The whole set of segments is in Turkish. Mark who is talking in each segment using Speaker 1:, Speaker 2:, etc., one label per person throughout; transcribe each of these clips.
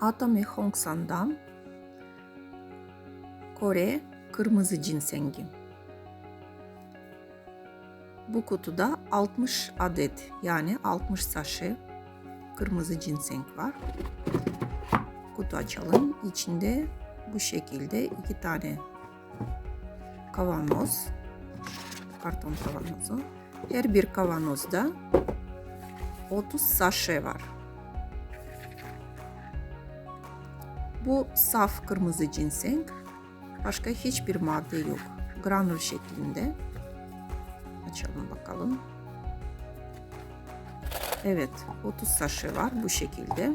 Speaker 1: Atame Hongsan'dan Kore kırmızı cinsengi. Bu kutuda 60 adet yani 60 saşe kırmızı ginseng var. Kutu açalım. İçinde bu şekilde iki tane kavanoz, karton kavanozu. Her bir kavanozda 30 saşe var. Bu saf kırmızı ginseng. Başka hiçbir madde yok. Granül şeklinde. Açalım bakalım. Evet, 30 saşe var bu şekilde.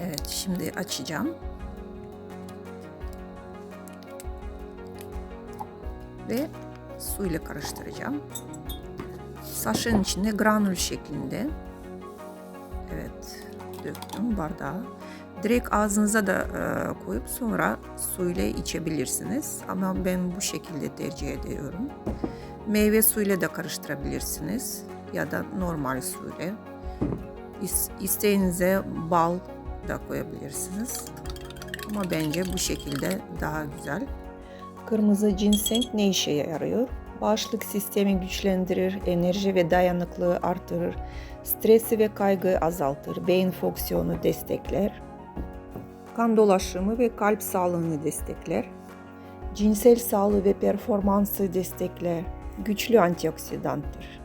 Speaker 1: Evet, şimdi açacağım. Ve suyla karıştıracağım. Saşın içinde granül şeklinde. Evet, döktüm bardağa. Direkt ağzınıza da e, koyup sonra suyla içebilirsiniz. Ama ben bu şekilde tercih ediyorum. Meyve suyuyla da karıştırabilirsiniz. Ya da normal suyla. İs- İsteğinize bal da koyabilirsiniz. Ama bence bu şekilde daha güzel. Kırmızı ginseng ne işe yarıyor? Bağışıklık sistemi güçlendirir, enerji ve dayanıklılığı artırır, stresi ve kaygıyı azaltır, beyin fonksiyonu destekler, kan dolaşımı ve kalp sağlığını destekler, cinsel sağlığı ve performansı destekler, güçlü antioksidanttır.